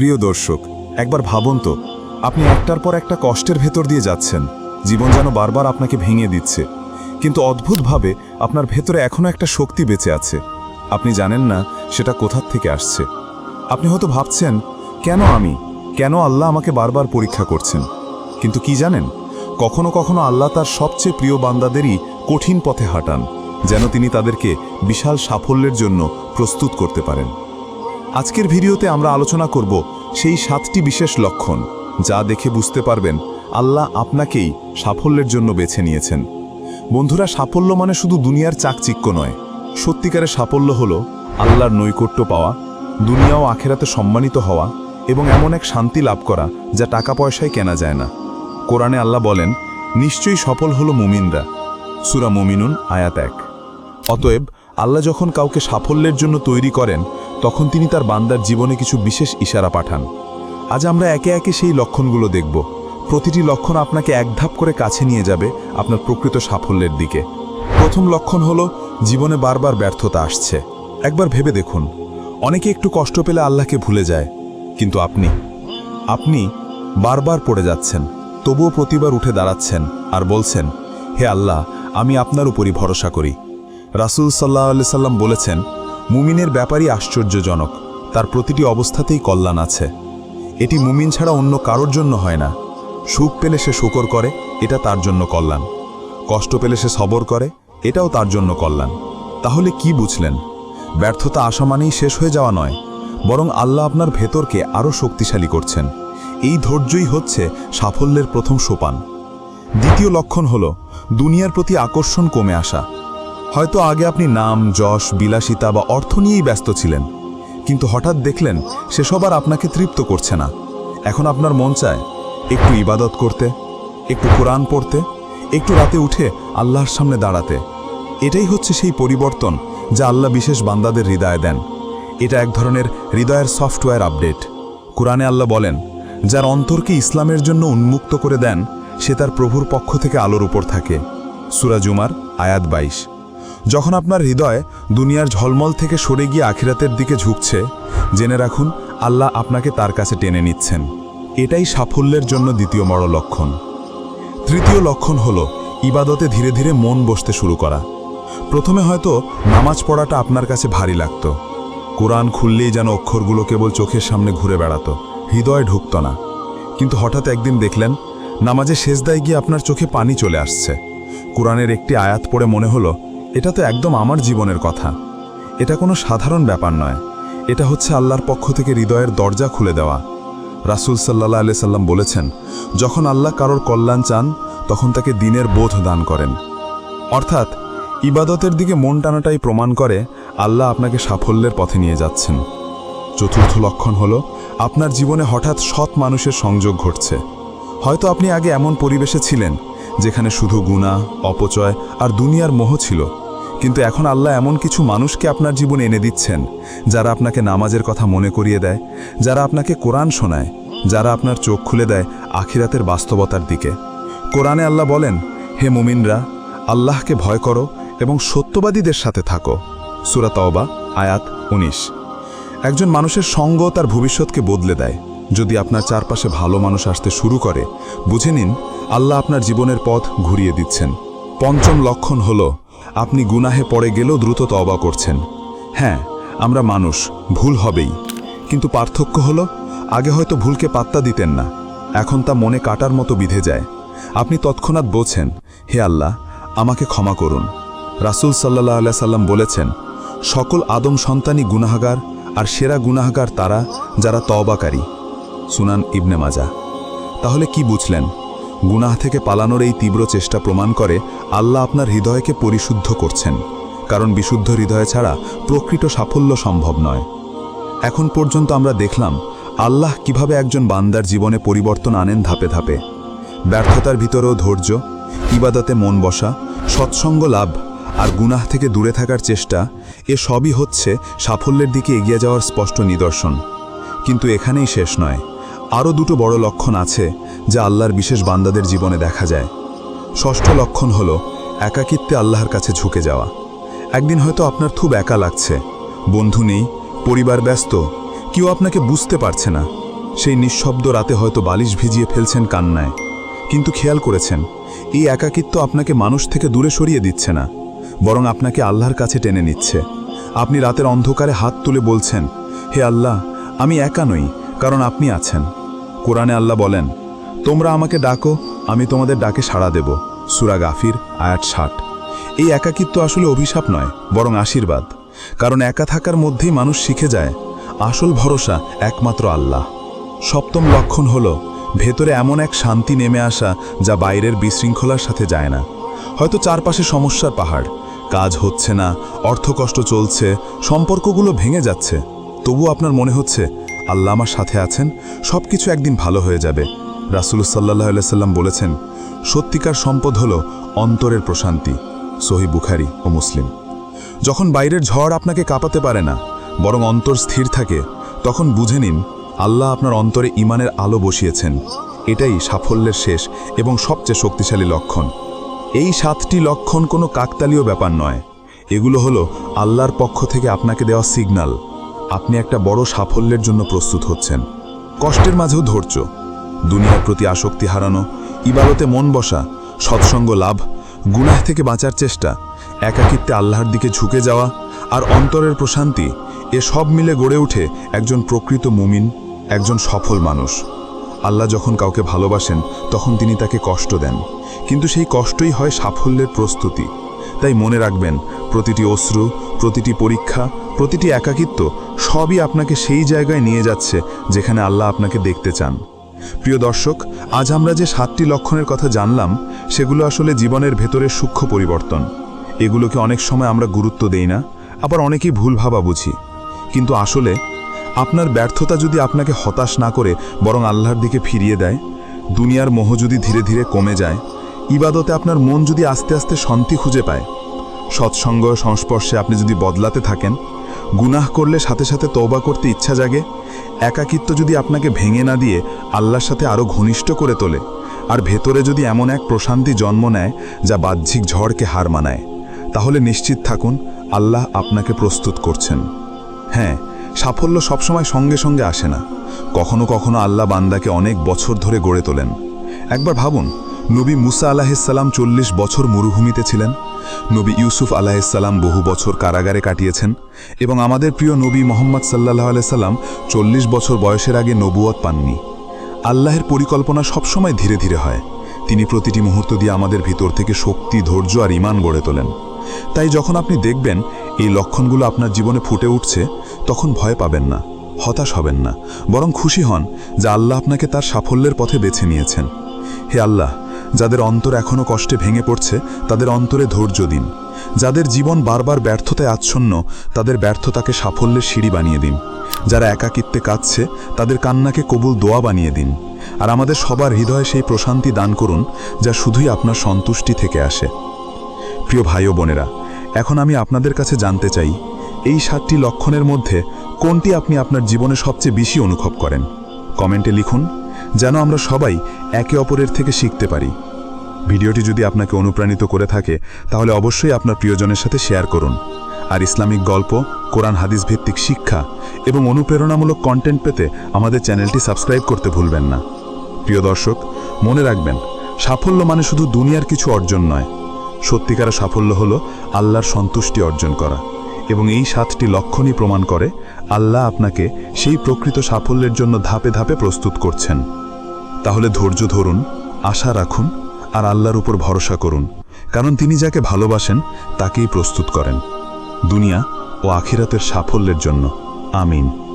প্রিয় দর্শক, একবার ভাবুন তো, আপনি একটার পর একটা কষ্টের ভেতর দিয়ে যাচ্ছেন। জীবন যেন বারবার আপনাকে ভেঙে দিচ্ছে। কিন্তু অদ্ভুতভাবে আপনার ভেতরে এখনও একটা শক্তি বেঁচে আছে। আপনি জানেন না সেটা কোথার থেকে আসছে। আপনি হয়তো ভাবছেন, কেন আমি? কেন আল্লাহ আমাকে বারবার পরীক্ষা করছেন? কিন্তু কি জানেন? কখনো কখনো আল্লাহ তার সবচেয়ে প্রিয় বান্দাদেরই কঠিন পথে হাঁটান, যেন তিনি তাদেরকে বিশাল সাফল্যের জন্য প্রস্তুত করতে পারেন। আজকের ভিডিওতে আমরা আলোচনা করব সেই সাতটি বিশেষ লক্ষণ, যা দেখে বুঝতে পারবেন আল্লাহ আপনাকেই সাফল্যের জন্য বেছে নিয়েছেন। বন্ধুরা, সাফল্য মানে শুধু দুনিয়ার চাকচিক্য নয়। সত্যিকারের সাফল্য হলো আল্লাহর নৈকট্য পাওয়া, দুনিয়া ও আখেরাতে সম্মানিত হওয়া এবং এমন এক শান্তি লাভ করা যা টাকা পয়সায় কেনা যায় না। কোরআনে আল্লাহ বলেন, নিশ্চয়ই সফল হলো মুমিনরা। সুরা মুমিনুন, আয়াত এক। অতএব আল্লাহ যখন কাউকে সাফল্যের জন্য তৈরি করেন তখন তিনি তার বান্দার জীবনে কিছু বিশেষ ইশারা পাঠান। আজ আমরা একে একে সেই লক্ষণগুলো দেখব। প্রতিটি লক্ষণ আপনাকে এক ধাপ করে কাছে নিয়ে যাবে আপনার প্রকৃত সাফল্যের দিকে। প্রথম লক্ষণ হলো, জীবনে বারবার ব্যর্থতা আসছে। একবার ভেবে দেখুন। অনেকে একটু কষ্ট পেলে আল্লাহকে ভুলে যায়। কিন্তু আপনি আপনি বারবার পড়ে যাচ্ছেন, তবুও প্রতিবার উঠে দাঁড়াচ্ছেন আর বলছেন, হে আল্লাহ, আমি আপনার উপরই ভরসা করি। রাসুল সাল্লাহ সাল্লাম বলেছেন মুমিনের ব্যাপারই আশ্চর্যজনক। তার প্রতিটি অবস্থাতেই কল্যাণ আছে। এটি মুমিন ছাড়া অন্য কারোর জন্য হয় না। সুখ পেলে সে শোকর করে, এটা তার জন্য কল্যাণ। কষ্ট পেলে সে সবর করে, এটাও তার জন্য কল্যাণ। তাহলে কি বুঝলেন? ব্যর্থতা আসা মানেই শেষ হয়ে যাওয়া নয়, বরং আল্লাহ আপনার ভেতরকে আরও শক্তিশালী করছেন। এই ধৈর্যই হচ্ছে সাফল্যের প্রথম সোপান। দ্বিতীয় লক্ষণ হল, দুনিয়ার প্রতি আকর্ষণ কমে আসা। হয়তো আগে আপনি নাম, যশ, বিলাসিতা বা অর্থ নিয়েই ব্যস্ত ছিলেন, কিন্তু হঠাৎ দেখলেন সেসব আর আপনাকে তৃপ্ত করছে না। এখন আপনার মন চায় একটু ইবাদত করতে, একটু কোরআন পড়তে, একটু রাতে উঠে আল্লাহর সামনে দাঁড়াতে। এটাই হচ্ছে সেই পরিবর্তন যা আল্লাহ বিশেষ বান্দাদের হৃদয়ে দেন। এটা এক ধরনের হৃদয়ের সফটওয়্যার আপডেট। কোরআনে আল্লাহ বলেন, যার অন্তরকে ইসলামের জন্য উন্মুক্ত করে দেন, সে তার প্রভুর পক্ষ থেকে আলোর উপর থাকে। সুরাজুমার আয়াত বাইশ। যখন আপনার হৃদয় দুনিয়ার ঝলমল থেকে সরে গিয়ে আখিরাতের দিকে ঝুঁকছে, জেনে রাখুন, আল্লাহ আপনাকে তার কাছে টেনে নিচ্ছেন। এটাই সাফল্যের জন্য দ্বিতীয় বড় লক্ষণ। তৃতীয় লক্ষণ হল ইবাদতে ধীরে ধীরে মন বসতে শুরু করা। প্রথমে হয়তো নামাজ পড়াটা আপনার কাছে ভারী লাগত। কোরআন খুললেই যেন অক্ষরগুলো কেবল চোখের সামনে ঘুরে বেড়াতো, হৃদয় ঢুকত না। কিন্তু হঠাৎ একদিন দেখলেন নামাজে শেষদায় গিয়ে আপনার চোখে পানি চলে আসছে। কোরআনের একটি আয়াত পড়ে মনে হলো এটা তো একদম আমার জীবনের কথা। এটা কোনো সাধারণ ব্যাপার নয়। এটা হচ্ছে আল্লাহর পক্ষ থেকে হৃদয়ের দরজা খুলে দেওয়া। রাসুল সাল্লাহ আলি সাল্লাম বলেছেন, যখন আল্লাহ কারোর কল্যাণ চান, তখন তাকে দিনের বোধ দান করেন। অর্থাৎ, ইবাদতের দিকে মন টানাটাই প্রমাণ করে আল্লাহ আপনাকে সাফল্যের পথে নিয়ে যাচ্ছেন। চতুর্থ লক্ষণ হল, আপনার জীবনে হঠাৎ সৎ মানুষের সংযোগ ঘটছে। হয়তো আপনি আগে এমন পরিবেশে ছিলেন যেখানে শুধু গুণা, অপচয় আর দুনিয়ার মোহ ছিল। কিন্তু এখন আল্লাহ এমন কিছু মানুষকে আপনার জীবনে এনে দিচ্ছেন, যারা আপনাকে নামাজের কথা মনে করিয়ে দেয়, যারা আপনাকে কোরআন শোনায়, যারা আপনার চোখ খুলে দেয় আখিরাতের বাস্তবতার দিকে। কোরআনে আল্লাহ বলেন, হে মুমিনরা, আল্লাহকে ভয় করো এবং সত্যবাদীদের সাথে থাকো। সুরা তওবা, আয়াত উনিশ। একজন মানুষের সঙ্গ তার ভবিষ্যৎকে বদলে দেয়। যদি আপনার চারপাশে ভালো মানুষ আসতে শুরু করে, বুঝে নিন আল্লাহ আপনার জীবনের পথ ঘুরিয়ে দিচ্ছেন। পঞ্চম লক্ষণ হল, আপনি গুনাহে পড়ে গেলেও দ্রুত তওবা করছেন। হ্যাঁ আমরা মানুষ, ভুল হবেই। কিন্তু পার্থক্য হলো, আগে হয়তো ভুলকে পাত্তা দিতেন না, এখন তা মনে কাটার মতো বিধে যায়। আপনি তৎক্ষণাৎ বোঝেন, হে আল্লাহ, আমাকে ক্ষমা করুন। রাসুল সাল্লাহ আল্লাহ সাল্লাম বলেছেন, সকল আদম সন্তানই গুনাহাগার, আর সেরা গুনাহাগার তারা যারা তওবাকারী। সুনান ইবনে মাজা তাহলে কি বুঝলেন? গুনাহ থেকে পালানোর এই তীব্র চেষ্টা প্রমাণ করে আল্লাহ আপনার হৃদয়কে পরিশুদ্ধ করছেন। কারণ বিশুদ্ধ হৃদয় ছাড়া প্রকৃত সাফল্য সম্ভব নয়। এখন পর্যন্ত আমরা দেখলাম, আল্লাহ কীভাবে একজন বান্দার জীবনে পরিবর্তন আনেন ধাপে ধাপে। ব্যর্থতার ভিতরেও ধৈর্য, ইবাদতে মন বসা, সৎসঙ্গ লাভ আর গুনাহ থেকে দূরে থাকার চেষ্টা, এ সবই হচ্ছে সাফল্যের দিকে এগিয়ে যাওয়ার স্পষ্ট নিদর্শন। কিন্তু এখানেই শেষ নয়। আরও দুটো বড় লক্ষণ আছে যা আল্লাহর বিশেষ বান্দাদের জীবনে দেখা যায়। ষষ্ঠ লক্ষণ হল একাকিত্বে আল্লাহর কাছে ঝুঁকে যাওয়া। একদিন হয়তো আপনার খুব একা লাগছে। বন্ধু নেই, পরিবার ব্যস্ত, কেউ আপনাকে বুঝতে পারছে না। সেই নিঃশব্দ রাতে হয়তো বালিশ ভিজিয়ে ফেলছেন কান্নায়। কিন্তু খেয়াল করেছেন, এই একাকিত্ব আপনাকে মানুষ থেকে দূরে সরিয়ে দিচ্ছে না, বরং আপনাকে আল্লাহর কাছে টেনে নিচ্ছে। আপনি রাতের অন্ধকারে হাত তুলে বলছেন, হে আল্লাহ, আমি একা নই, কারণ আপনি আছেন। কোরআনে আল্লাহ বলেন তোমরা আমাকে ডাকো, আমি তোমাদের ডাকে সাড়া দেব। সুরা গাফির, আয়াত ষাট। এই একাকিত্ব আসলে অভিশাপ নয়, বরং আশীর্বাদ। কারণ একা থাকার মধ্যেই মানুষ শিখে যায়, আসল ভরসা একমাত্র আল্লাহ। সপ্তম লক্ষণ হল, ভেতরে এমন এক শান্তি নেমে আসা যা বাইরের বিশৃঙ্খলার সাথে যায় না। হয়তো চারপাশে সমস্যার পাহাড়, কাজ হচ্ছে না, অর্থকষ্ট চলছে, সম্পর্কগুলো ভেঙে যাচ্ছে। তবু আপনার মনে হচ্ছে, আল্লাহ আমার সাথে আছেন সব কিছু একদিন ভালো হয়ে যাবে। রাসুল সাল্লাহ সাল্লাম বলেছেন, সত্যিকার সম্পদ হল অন্তরের প্রশান্তি, সহি বুখারি ও মুসলিম। যখন বাইরের ঝড় আপনাকে কাঁপাতে পারে না, বরং অন্তর স্থির থাকে, তখন বুঝে নিন, আল্লাহ আপনার অন্তরে ইমানের আলো বসিয়েছেন। এটাই সাফল্যের শেষ এবং সবচেয়ে শক্তিশালী লক্ষণ। এই সাতটি লক্ষণ কোনো কাকতালীয় ব্যাপার নয়। এগুলো হলো আল্লাহর পক্ষ থেকে আপনাকে দেওয়া সিগন্যাল আপনি একটা বড় সাফল্যের জন্য প্রস্তুত হচ্ছেন। কষ্টের মাঝেও ধৈর্য। দুনিয়ার প্রতি আসক্তি হারানো, ইবাদতে মন বসা, সৎসঙ্গ লাভ, গুনাহ থেকে বাঁচার চেষ্টা, একাকিত্বে আল্লাহর দিকে ঝুঁকে যাওয়া আর অন্তরের প্রশান্তি, এ সব মিলে গড়ে ওঠে একজন প্রকৃত মুমিন, একজন সফল মানুষ। আল্লাহ যখন কাউকে ভালোবাসেন, তখন তিনি তাকে কষ্ট দেন। কিন্তু সেই কষ্টই হয় সাফল্যের প্রস্তুতি। তাই মনে রাখবেন, প্রতিটি অশ্রু, প্রতিটি পরীক্ষা, প্রতিটি একাকিত্ব সবই আপনাকে সেই জায়গায় নিয়ে যাচ্ছে যেখানে আল্লাহ আপনাকে দেখতে চান। প্রিয় দর্শক, আজ আমরা যে সাতটি লক্ষণের কথা জানলাম, সেগুলো আসলে জীবনের ভেতরের সূক্ষ্ম পরিবর্তন। এগুলোকে অনেক সময় আমরা গুরুত্ব দেই না, আবার অনেকেই ভুল ভাবা বুঝি। কিন্তু আসলে, আপনার ব্যর্থতা যদি আপনাকে হতাশ না করে, বরং আল্লাহর দিকে ফিরিয়ে দেয়, দুনিয়ার মোহ যদি ধীরে ধীরে কমে যায়, ইবাদতে আপনার মন যদি আস্তে আস্তে শান্তি খুঁজে পায়, সৎসঙ্গ সংস্পর্শে আপনি যদি বদলাতে থাকেন, গুনাহ করলে সাথে সাথে তৌবা করতে ইচ্ছা জাগে একাকিত্ব যদি আপনাকে ভেঙে না দিয়ে আল্লাহর সাথে আরও ঘনিষ্ঠ করে তোলে, আর ভেতরে যদি এমন এক প্রশান্তি জন্ম নেয় যা বাহ্যিক ঝড়কে হার মানায়, তাহলে নিশ্চিত থাকুন আল্লাহ আপনাকে প্রস্তুত করছেন। হ্যাঁ সাফল্য সবসময় সঙ্গে সঙ্গে আসে না। কখনো কখনো আল্লাহ বান্দাকে অনেক বছর ধরে গড়ে তোলেন। একবার ভাবুন, নবী মুসা আলাহিসাল্লাম চল্লিশ বছর মরুভূমিতে ছিলেন। নবী ইউসুফ আলাহিসাল্লাম বহু বছর কারাগারে কাটিয়েছেন এবং আমাদের প্রিয় নবী মোহাম্মদ সাল্লাহ আলাইসাল্লাম চল্লিশ বছর বয়সের আগে নবুয়ত পাননি। আল্লাহের পরিকল্পনা সবসময় ধীরে ধীরে হয়। তিনি প্রতিটি মুহূর্ত দিয়ে আমাদের ভিতর থেকে শক্তি, ধৈর্য আর ইমান গড়ে তোলেন। তাই যখন আপনি দেখবেন এই লক্ষণগুলো আপনার জীবনে ফুটে উঠছে, তখন ভয় পাবেন না, হতাশ হবেন না, বরং খুশি হন যে আল্লাহ আপনাকে তার সাফল্যের পথে বেছে নিয়েছেন। হে আল্লাহ যাদের অন্তর এখনও কষ্টে ভেঙে পড়ছে, তাদের অন্তরে ধৈর্য দিন। যাদের জীবন বারবার ব্যর্থতায় আচ্ছন্ন, তাদের ব্যর্থতাকে সাফল্যের সিঁড়ি বানিয়ে দিন। যারা একাকিত্বে কাঁদছে, তাদের কান্নাকে কবুল দোয়া বানিয়ে দিন। আর আমাদের সবার হৃদয়ে সেই প্রশান্তি দান করুন, যা শুধুই আপনার সন্তুষ্টি থেকে আসে। প্রিয় ভাই ও বোনেরা, এখন আমি আপনাদের কাছে জানতে চাই, এই সাতটি লক্ষণের মধ্যে কোনটি আপনি আপনার জীবনে সবচেয়ে বেশি অনুভব করেন? কমেন্টে লিখুন। যেন আমরা সবাই একে অপরের থেকে শিখতে পারি। ভিডিওটি যদি আপনাকে অনুপ্রাণিত করে থাকে, তাহলে অবশ্যই আপনার প্রিয়জনের সাথে শেয়ার করুন। আর ইসলামিক গল্প, কোরআন হাদিস ভিত্তিক শিক্ষা এবং অনুপ্রেরণামূলক কন্টেন্ট পেতে আমাদের চ্যানেলটি সাবস্ক্রাইব করতে ভুলবেন না। প্রিয় দর্শক, মনে রাখবেন, সাফল্য মানে শুধু দুনিয়ার কিছু অর্জন নয়। সত্যিকার সাফল্য হলো আল্লাহর সন্তুষ্টি অর্জন করা এবং এই সাতটি লক্ষণই প্রমাণ করে আল্লাহ আপনাকে সেই প্রকৃত সাফল্যের জন্য ধাপে ধাপে প্রস্তুত করছেন। তাহলে ধৈর্য ধরুন, আশা রাখুন আর আল্লাহর উপর ভরসা করুন, কারণ তিনি যাকে ভালোবাসেন তাকেই প্রস্তুত করেন। দুনিয়া ও আখিরাতের সাফল্যের জন্য। আমিন।